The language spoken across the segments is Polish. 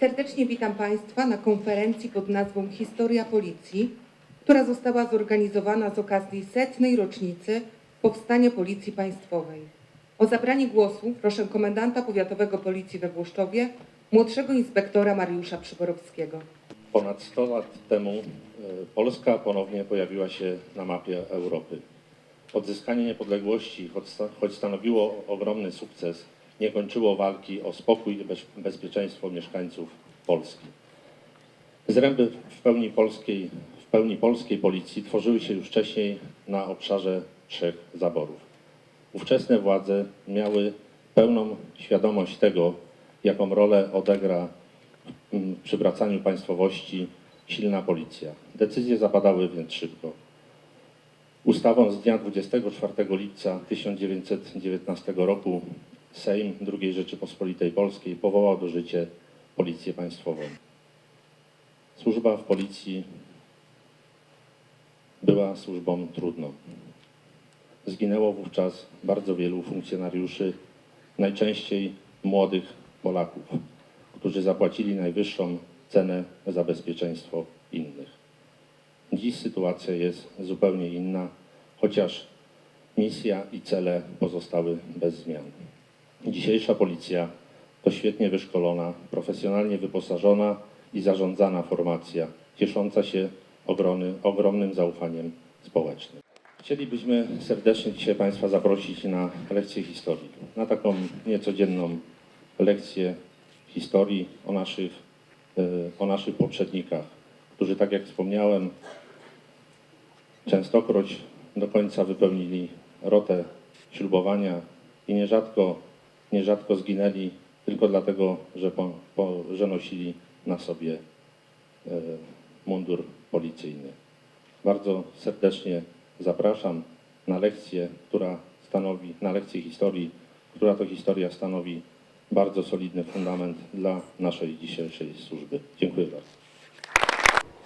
Serdecznie witam Państwa na konferencji pod nazwą Historia Policji, która została zorganizowana z okazji setnej rocznicy powstania Policji Państwowej. O zabranie głosu proszę komendanta powiatowego Policji we Włoszczowie, młodszego inspektora Mariusza Przyborowskiego. Ponad 100 lat temu e, Polska ponownie pojawiła się na mapie Europy. Odzyskanie niepodległości, choć sta- choć stanowiło ogromny sukces, nie kończyło walki o spokój i bez- bezpieczeństwo mieszkańców Polski. Zręby w pełni polskiej, w pełni polskiej policji tworzyły się już wcześniej na obszarze trzech zaborów. Ówczesne władze miały pełną świadomość tego, jaką rolę odegra w przywracaniu państwowości silna policja. Decyzje zapadały więc szybko. Ustawą z dnia 24 lipca 1919 roku Sejm II Rzeczypospolitej Polskiej powołał do życia Policję Państwową. Służba w policji była służbą trudną. Zginęło wówczas bardzo wielu funkcjonariuszy, najczęściej młodych Polaków, którzy zapłacili najwyższą cenę za bezpieczeństwo innych. Dziś sytuacja jest zupełnie inna, chociaż misja i cele pozostały bez zmian. Dzisiejsza policja to świetnie wyszkolona, profesjonalnie wyposażona i zarządzana formacja, ciesząca się ogromnym zaufaniem społecznym. Chcielibyśmy serdecznie dzisiaj Państwa zaprosić na lekcję historii, na taką niecodzienną lekcję historii o naszych, e, o naszych poprzednikach, którzy, tak jak wspomniałem, częstokroć do końca wypełnili rotę ślubowania i nierzadko, nierzadko zginęli tylko dlatego, że, po, po, że nosili na sobie e, mundur policyjny. Bardzo serdecznie zapraszam na lekcję, która stanowi, na lekcję historii, która to historia stanowi bardzo solidny fundament dla naszej dzisiejszej służby. Dziękuję bardzo.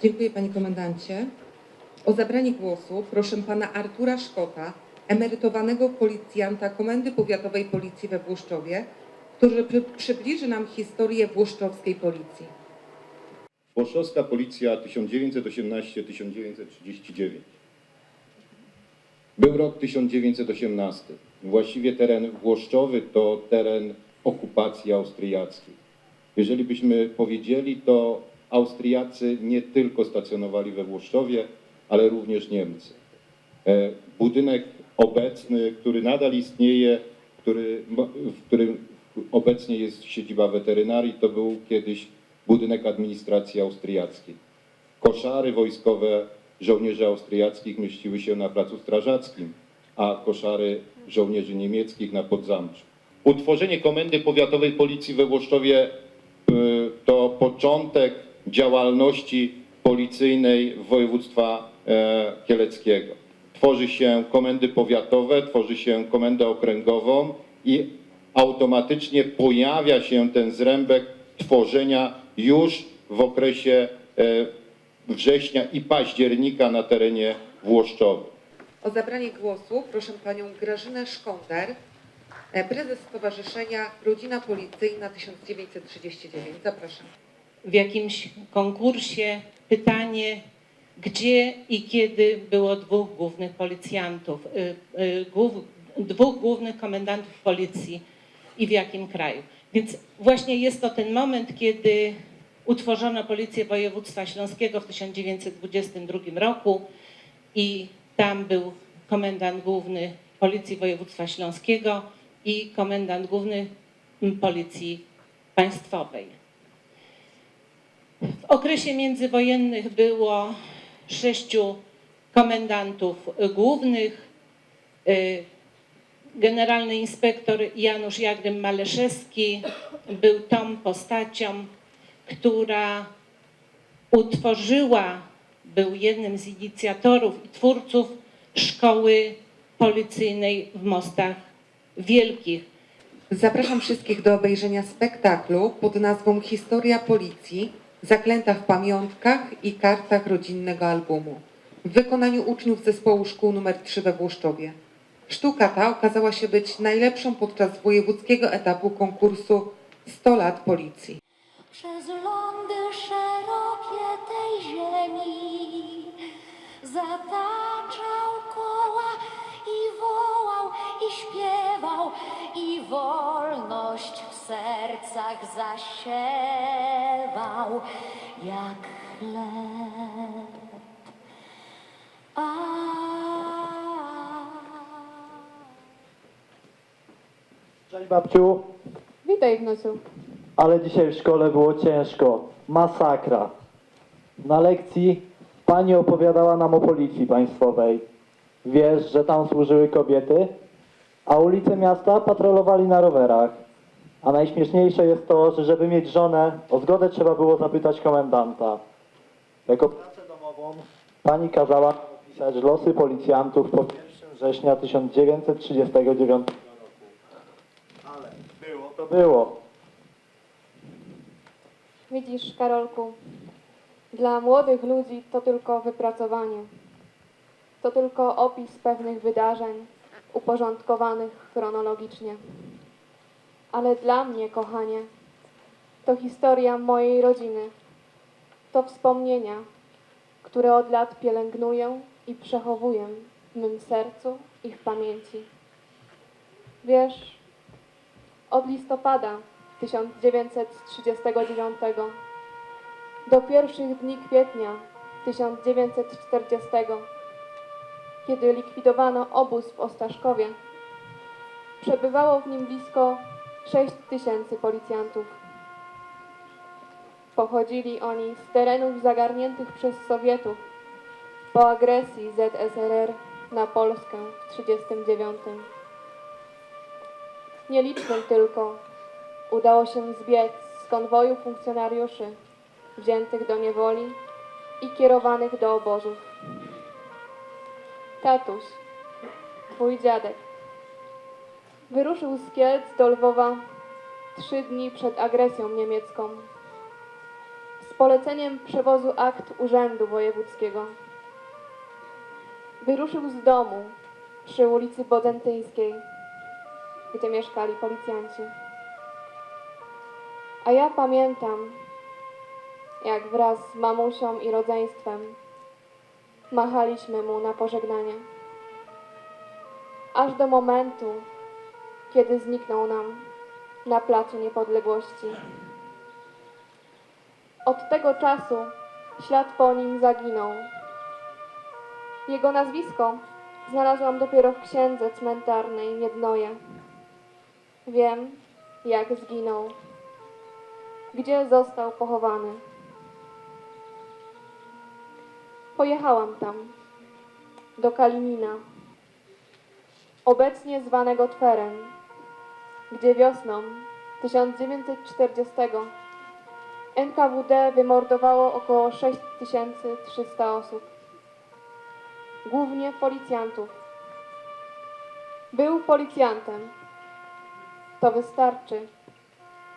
Dziękuję Panie Komendancie. O zabranie głosu proszę Pana Artura Szkota, emerytowanego policjanta Komendy Powiatowej Policji we Włoszczowie, który przy- przybliży nam historię włoszczowskiej policji. Włoszczowska Policja 1918-1939. Był rok 1918. Właściwie teren włoszczowy to teren okupacji austriackiej. Jeżeli byśmy powiedzieli, to Austriacy nie tylko stacjonowali we Włoszczowie, ale również Niemcy. E, Budynek obecny, który nadal istnieje, który, w którym obecnie jest siedziba weterynarii, to był kiedyś budynek administracji austriackiej. Koszary wojskowe żołnierzy austriackich mieściły się na placu strażackim, a koszary żołnierzy niemieckich na Podzamczu. Utworzenie Komendy Powiatowej Policji we Włoszczowie y, to początek działalności policyjnej województwa e, kieleckiego. Tworzy się komendy powiatowe, tworzy się komendę okręgową i automatycznie pojawia się ten zrębek tworzenia już w okresie e, września i października na terenie Włoszczowy. O zabranie głosu proszę Panią Grażynę Szkonder, e, prezes Stowarzyszenia Rodzina Policyjna 1939. Zapraszam. w jakimś konkursie pytanie, gdzie i kiedy było dwóch głównych policjantów, y, y, głów, dwóch głównych komendantów policji i w jakim kraju. Więc właśnie jest to ten moment, kiedy utworzono Policję Województwa Śląskiego w 1922 roku i tam był komendant główny Policji Województwa Śląskiego i komendant główny mm, Policji Państwowej. W okresie międzywojennych było sześciu komendantów głównych. Y, Generalny inspektor Janusz Jagdym Maleszewski był tą postacią, która utworzyła, był jednym z inicjatorów i twórców szkoły policyjnej w Mostach Wielkich. Zapraszam wszystkich do obejrzenia spektaklu pod nazwą Historia Policji, zaklęta w pamiątkach i kartach rodzinnego albumu w wykonaniu uczniów zespołu szkół nr 3 we Włoszczowie. Sztuka ta okazała się być najlepszą podczas wojewódzkiego etapu konkursu 100 lat policji. Przez lądy szerokie tej ziemi. Zataczał sercach zasiewał jak chleb. A Cześć babciu, Witaj, Ignaciu. ale dzisiaj w szkole było ciężko. Masakra. Na lekcji pani opowiadała nam o policji państwowej. Wiesz, że tam służyły kobiety, a ulice miasta patrolowali na rowerach. A najśmieszniejsze jest to, że żeby mieć żonę, o zgodę trzeba było zapytać komendanta. Jako pracę domową pani kazała opisać losy policjantów po 1 września 1939 roku. Ale było to było. Widzisz, Karolku, dla młodych ludzi to tylko wypracowanie. To tylko opis pewnych wydarzeń uporządkowanych chronologicznie. Ale dla mnie, kochanie, to historia mojej rodziny. To wspomnienia, które od lat pielęgnuję i przechowuję w mym sercu i w pamięci. Wiesz, od listopada 1939 do pierwszych dni kwietnia 1940, kiedy likwidowano obóz w Ostaszkowie, przebywało w nim blisko 6 tysięcy policjantów. Pochodzili oni z terenów zagarniętych przez Sowietów po agresji ZSRR na Polskę w 1939. Nielicznym tylko udało się zbiec z konwoju funkcjonariuszy wziętych do niewoli i kierowanych do obozów. Tatuś, twój dziadek, wyruszył z Kielc do Lwowa trzy dni przed agresją niemiecką z poleceniem przewozu akt Urzędu Wojewódzkiego. Wyruszył z domu przy ulicy Bodzentyńskiej, gdzie mieszkali policjanci. A ja pamiętam, jak wraz z mamusią i rodzeństwem machaliśmy mu na pożegnanie. Aż do momentu, kiedy zniknął nam na Placu Niepodległości. Od tego czasu ślad po nim zaginął. Jego nazwisko znalazłam dopiero w księdze cmentarnej Miednoje. Wiem, jak zginął gdzie został pochowany. Pojechałam tam, do Kalinina, obecnie zwanego Twerem, gdzie wiosną 1940 NKWD wymordowało około 6300 osób, głównie policjantów. Był policjantem. To wystarczy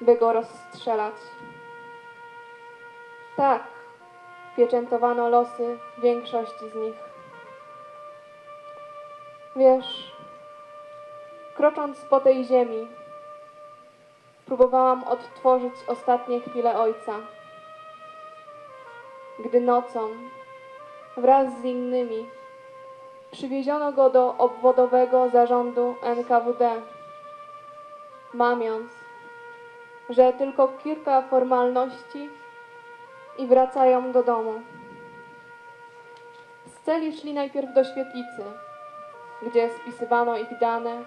by go rozstrzelać. Tak, pieczętowano losy większości z nich. Wiesz, krocząc po tej ziemi, próbowałam odtworzyć ostatnie chwile ojca. Gdy nocą, wraz z innymi, przywieziono go do obwodowego zarządu NKWD, mamiąc, że tylko kilka formalności i wracają do domu. Z celi szli najpierw do świetlicy, gdzie spisywano ich dane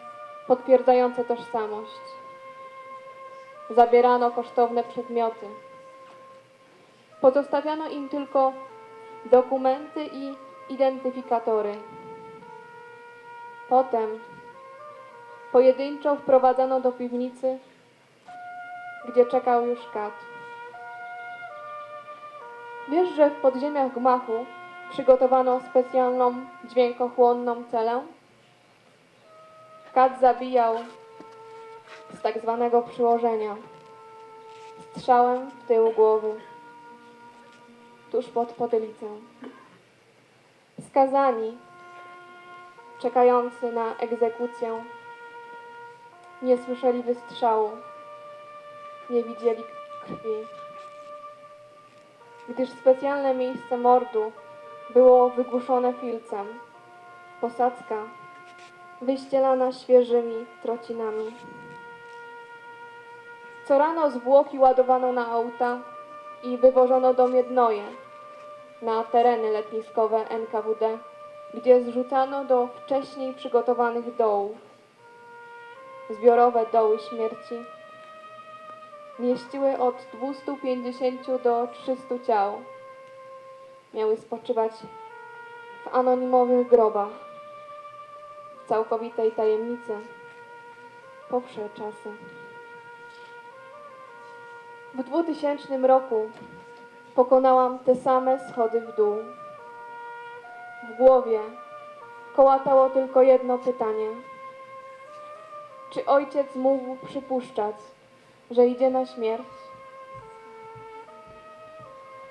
potwierdzające tożsamość. Zabierano kosztowne przedmioty. Pozostawiano im tylko dokumenty i identyfikatory. Potem pojedynczo wprowadzano do piwnicy gdzie czekał już kat. Wiesz, że w podziemiach gmachu przygotowano specjalną dźwiękochłonną celę? Kat zabijał z tak zwanego przyłożenia strzałem w tył głowy, tuż pod potylicę. Skazani, czekający na egzekucję, nie słyszeli wystrzału nie widzieli krwi. gdyż specjalne miejsce mordu było wygłuszone filcem. Posadzka wyścielana świeżymi trocinami. Co rano zwłoki ładowano na auta i wywożono do Miednoje, na tereny letniskowe NKWD, gdzie zrzucano do wcześniej przygotowanych dołów. Zbiorowe doły śmierci mieściły od 250 do 300 ciał. Miały spoczywać w anonimowych grobach, w całkowitej tajemnicy, po wsze czasy. W 2000 roku pokonałam te same schody w dół. W głowie kołatało tylko jedno pytanie. Czy ojciec mógł przypuszczać, że idzie na śmierć?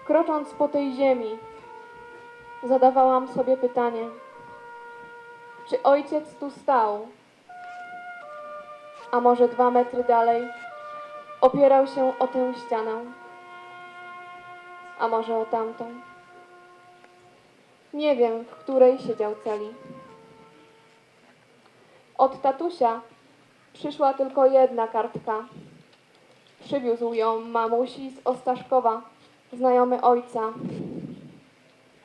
Krocząc po tej ziemi, zadawałam sobie pytanie, czy ojciec tu stał, a może dwa metry dalej opierał się o tę ścianę, a może o tamtą? Nie wiem, w której siedział celi. Od tatusia przyszła tylko jedna kartka. Przywiózł ją mamusi z Ostaszkowa, znajomy ojca.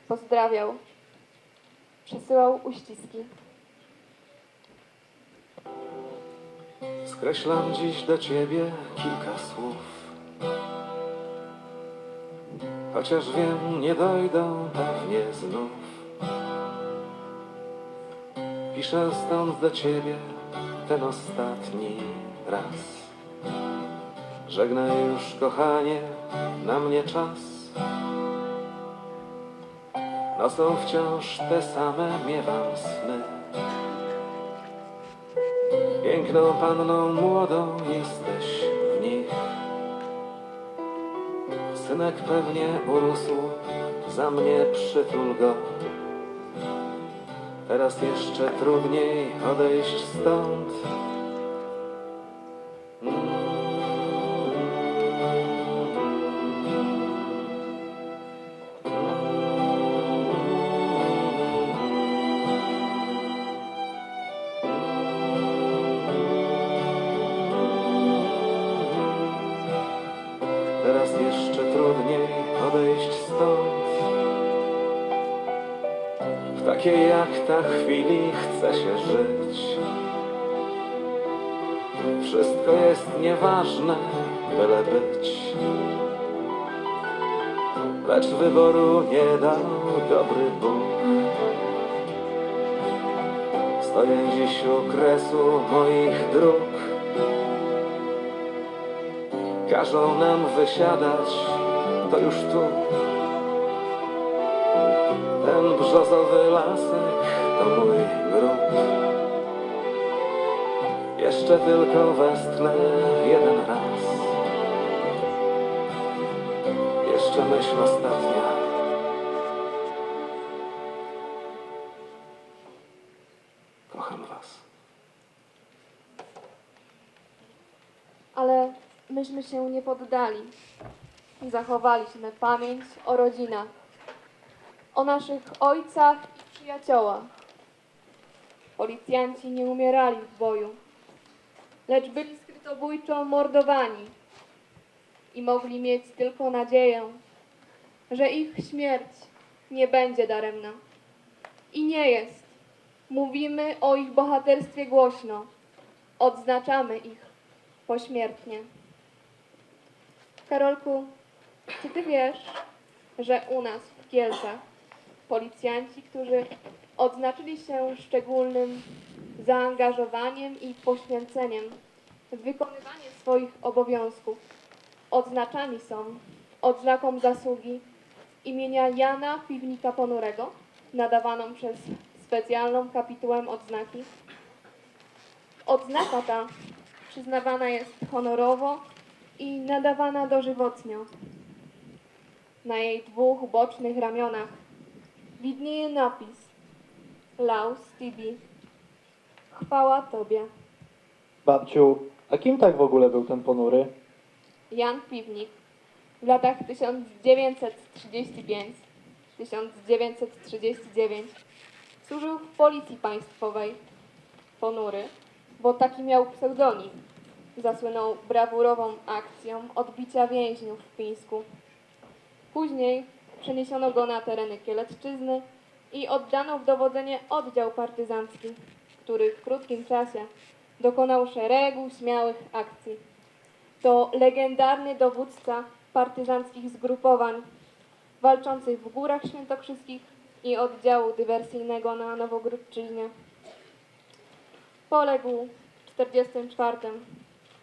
Pozdrawiał. Przesyłał uściski. Skreślam dziś do ciebie kilka słów. Chociaż wiem, nie dojdą pewnie znów. Piszę stąd do ciebie ten ostatni raz. Żegnaj już, kochanie, na mnie czas. Nocą wciąż te same miewam sny. Piękną panną młodą jesteś w nich. Synek pewnie urósł, za mnie przytul go. Teraz jeszcze trudniej odejść stąd. Nieważne, byle być. Lecz wyboru nie dał dobry Bóg. Stoję dziś u kresu moich dróg. Każą nam wysiadać, to już tu. Ten brzozowy lasek to mój grób. Jeszcze tylko westchnę jeden Jeszcze myśl ostatnia. Kocham was. Ale myśmy się nie poddali. Zachowaliśmy pamięć o rodzinach, o naszych ojcach i przyjaciołach. Policjanci nie umierali w boju, lecz byli skrytobójczo mordowani i mogli mieć tylko nadzieję, że ich śmierć nie będzie daremna. I nie jest. Mówimy o ich bohaterstwie głośno, odznaczamy ich pośmiertnie. Karolku, czy ty wiesz, że u nas w Kielcach policjanci, którzy odznaczyli się szczególnym zaangażowaniem i poświęceniem w wykonywanie swoich obowiązków, odznaczani są odznaką zasługi imienia Jana Piwnika Ponurego, nadawaną przez specjalną kapitułę odznaki. Odznaka ta przyznawana jest honorowo i nadawana dożywotnio. Na jej dwóch bocznych ramionach widnieje napis Laus Tibi. Chwała Tobie. Babciu, a kim tak w ogóle był ten ponury? Jan Piwnik, w latach 1935-1939 służył w Policji Państwowej ponury, bo taki miał pseudonim. Zasłynął brawurową akcją odbicia więźniów w Pińsku. Później przeniesiono go na tereny Kielecczyzny i oddano w dowodzenie oddział partyzancki, który w krótkim czasie dokonał szeregu śmiałych akcji. To legendarny dowódca partyzanckich zgrupowań walczących w Górach Świętokrzyskich i oddziału dywersyjnego na Nowogródczyźnie. Poległ w 1944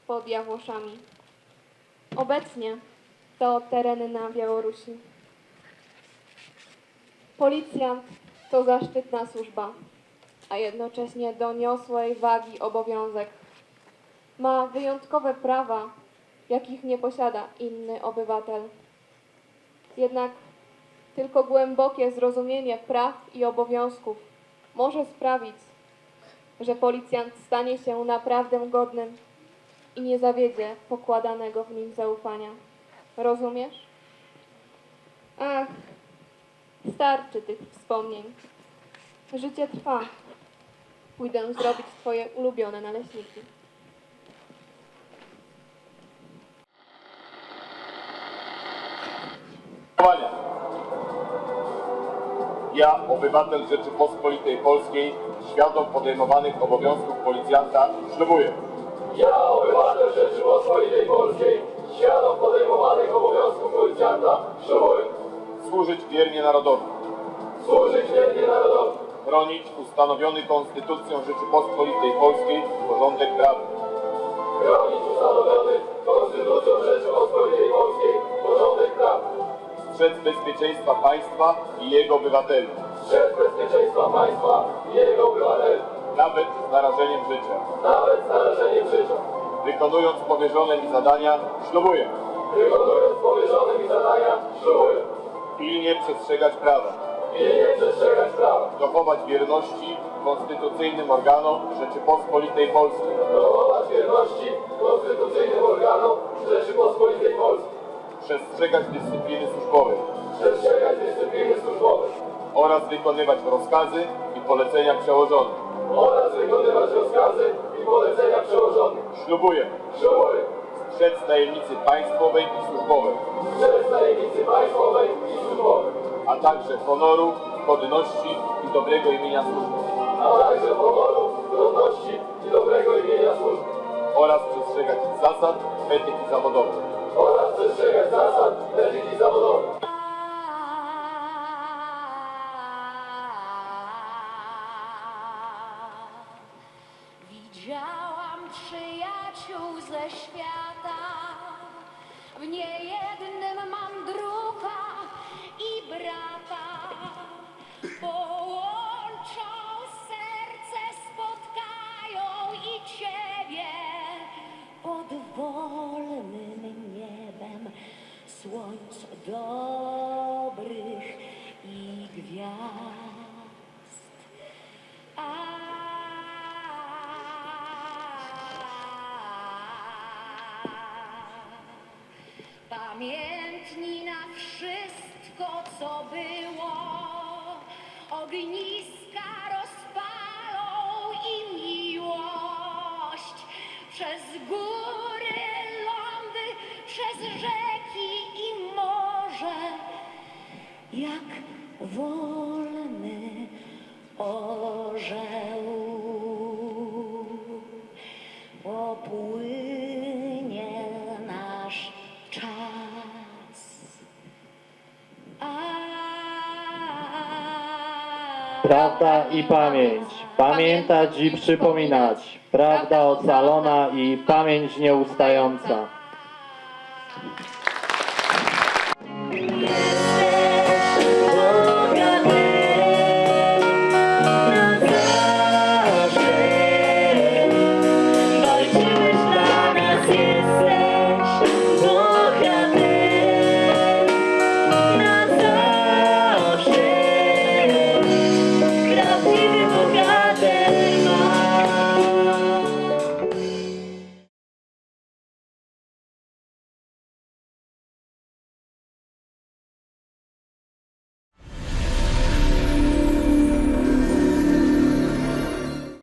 pod Jawłoszami. Obecnie to tereny na Białorusi. Policjant to zaszczytna służba, a jednocześnie doniosłej wagi obowiązek. Ma wyjątkowe prawa, jakich nie posiada inny obywatel. Jednak tylko głębokie zrozumienie praw i obowiązków może sprawić, że policjant stanie się naprawdę godnym i nie zawiedzie pokładanego w nim zaufania. Rozumiesz? Ach, starczy tych wspomnień. Życie trwa. Pójdę zrobić twoje ulubione naleśniki. Ja, obywatel Rzeczypospolitej Polskiej, świadom podejmowanych obowiązków policjanta, ślubuję. Ja, obywatel Rzeczypospolitej Polskiej, świadom podejmowanych obowiązków policjanta, ślubuję Służyć wiernie narodowi. służyć wiernie narodowi, Chronić ustanowiony Konstytucją Rzeczypospolitej Polskiej porządek prawny. chronić ustanowiony Konstytucją Rzeczypospolitej Polskiej Strzec bezpieczeństwa państwa i jego obywateli. strzec bezpieczeństwa państwa i jego obywateli, Nawet z narażeniem życia. nawet z narażeniem życia, Wykonując powierzone mi zadania, ślubuję. wykonując powierzone mi zadania, ślubuję Pilnie przestrzegać prawa. pilnie przestrzegać prawa, Dochować wierności konstytucyjnym organom Rzeczypospolitej Polskiej. dochować wierności konstytucyjnym organom Rzeczypospolitej Polskiej, Przestrzegać dyscypliny służbowej. przestrzegać dyscypliny służbowej oraz wykonywać rozkazy i polecenia przełożonych. oraz wykonywać rozkazy i polecenia przełożonych. Ślubuję Ślubuję strzec tajemnicy państwowej i służbowej, przez tajemnicy państwowej i służbowej, a także honoru, godności i dobrego imienia służby a także honoru, godności i dobrego imienia służby oraz przestrzegać zasad etyki zawodowej. Oraz przestrzegać zasad etyki zawodowej. Widziałam przyjaciół ze świata, w niejednym mam druga i brata. Połączą słońc dobrych i gwiazd. Pamiętni na wszystko, co było, ogniska rozpalą i miłość przez góry, Prawda i pamięć. Pamiętać i przypominać. Prawda ocalona i pamięć nieustająca.